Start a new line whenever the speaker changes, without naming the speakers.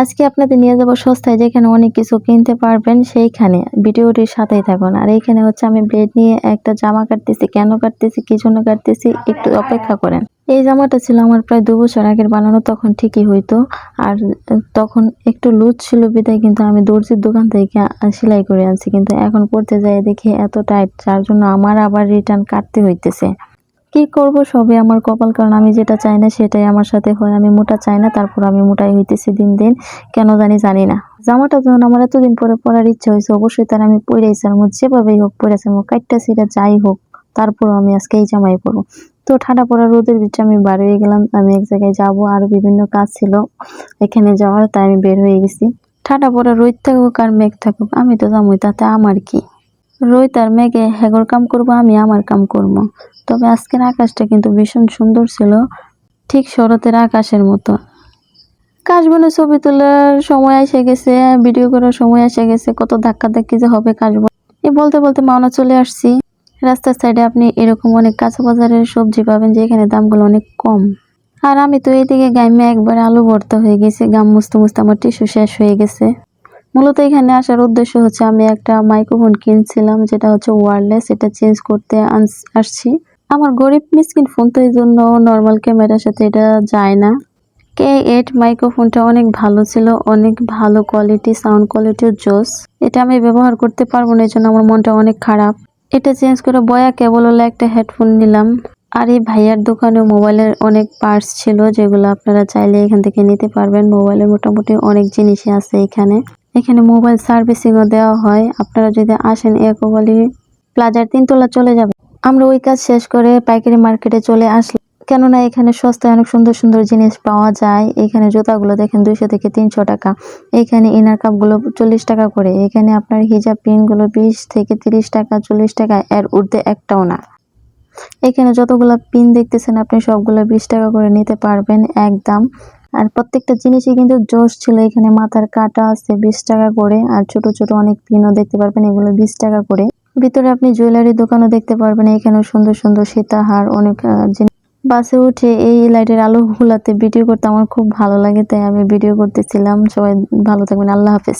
আজকে আপনাদের নিয়ে যাব সস্তায় যেখানে অনেক কিছু কিনতে পারবেন সেইখানে ভিডিওটির সাথেই থাকুন আর এইখানে হচ্ছে আমি ব্লেড নিয়ে একটা জামা কাটতেছি কেন কাটতেছি কি জন্য কাটতেছি একটু অপেক্ষা করেন এই জামাটা ছিল আমার প্রায় দু বছর আগের বানানো তখন ঠিকই হইতো আর তখন একটু লুজ ছিল বিদায় কিন্তু আমি দর্জির দোকান থেকে সেলাই করে আনছি কিন্তু এখন পড়তে যাই দেখি এত টাইট যার জন্য আমার আবার রিটার্ন কাটতে হইতেছে কি করব সবে আমার কপাল কারণ আমি যেটা চাই না সেটাই আমার সাথে হয় আমি মোটা চাই না তারপর আমি মোটাই হইতেছি দিন দিন কেন জানি জানি না জামাটা যখন আমার এতদিন পরে পরার ইচ্ছা হয়েছে অবশ্যই তার আমি পরেই সারমো যেভাবেই হোক পরে সারমো কাইটটা সেটা যাই হোক তারপরও আমি আজকে এই জামাই পরবো তো ঠান্ডা পড়া রোদের বিচে আমি বার হয়ে গেলাম আমি এক জায়গায় যাব আর বিভিন্ন কাজ ছিল এখানে যাওয়ার তাই আমি বের হয়ে গেছি ঠান্ডা পড়া রোদ থাকুক আর মেঘ থাকুক আমি তো জামাই তাতে আমার কি রোহিত আর মেঘে হেগর কাম করবো আমি আমার কাম করব। তবে আজকের আকাশটা কিন্তু ভীষণ সুন্দর ছিল ঠিক শরতের আকাশের মতো কাশবনে ছবি তোলার সময় এসে গেছে ভিডিও করার সময় এসে গেছে কত ধাক্কা ধাক্কি যে হবে কাশবন এ বলতে বলতে মাওনা চলে আসছি রাস্তার সাইডে আপনি এরকম অনেক কাঁচা বাজারের সবজি পাবেন যে এখানে দামগুলো অনেক কম আর আমি তো এদিকে গাইমে একবার আলু ভর্তা হয়ে গেছে গাম মুছতে মুছতে আমার টিস্যু শেষ হয়ে গেছে মূলত এখানে আসার উদ্দেশ্য হচ্ছে আমি একটা মাইক্রোফোন কিনছিলাম যেটা হচ্ছে ওয়ারলেস এটা চেঞ্জ করতে আসছি আমার গরিব মিসকিন ফোন তো এই জন্য নর্মাল ক্যামেরার সাথে এটা যায় না কে এইট মাইক্রোফোনটা অনেক ভালো ছিল অনেক ভালো কোয়ালিটি সাউন্ড কোয়ালিটির জোস এটা আমি ব্যবহার করতে পারবো না এই জন্য আমার মনটা অনেক খারাপ এটা চেঞ্জ করে বয়া কেবল হলে একটা হেডফোন নিলাম আর এই ভাইয়ার দোকানেও মোবাইলের অনেক পার্টস ছিল যেগুলো আপনারা চাইলে এখান থেকে নিতে পারবেন মোবাইলের মোটামুটি অনেক জিনিসই আছে এখানে এখানে মোবাইল সার্ভিসিংও দেওয়া হয় আপনারা যদি আসেন একোবালি প্লাজার তিনতলা চলে যাবে আমরা ওই কাজ শেষ করে পাইকারি মার্কেটে চলে আসলাম কেননা এখানে সস্তায় অনেক সুন্দর সুন্দর জিনিস পাওয়া যায় এখানে জুতাগুলো দেখেন দুইশো থেকে তিনশো টাকা এখানে ইনার কাপগুলো চল্লিশ টাকা করে এখানে আপনার হিজাব পিনগুলো বিশ থেকে তিরিশ টাকা চল্লিশ টাকা এর উর্ধে একটাও না এখানে যতগুলো পিন দেখতেছেন আপনি সবগুলো বিশ টাকা করে নিতে পারবেন একদম আর প্রত্যেকটা জিনিসই কিন্তু জোশ ছিল এখানে মাথার কাটা আছে বিশ টাকা করে আর ছোট ছোট অনেক পিনও দেখতে পারবেন এগুলো বিশ টাকা করে ভিতরে আপনি জুয়েলারি দোকানও দেখতে পারবেন এখানেও সুন্দর সুন্দর সীতাহার অনেক জিনিস বাসে উঠে এই লাইটের ভুলাতে ভিডিও করতে আমার খুব ভালো লাগে তাই আমি ভিডিও করতেছিলাম সবাই ভালো থাকবেন আল্লাহ হাফেজ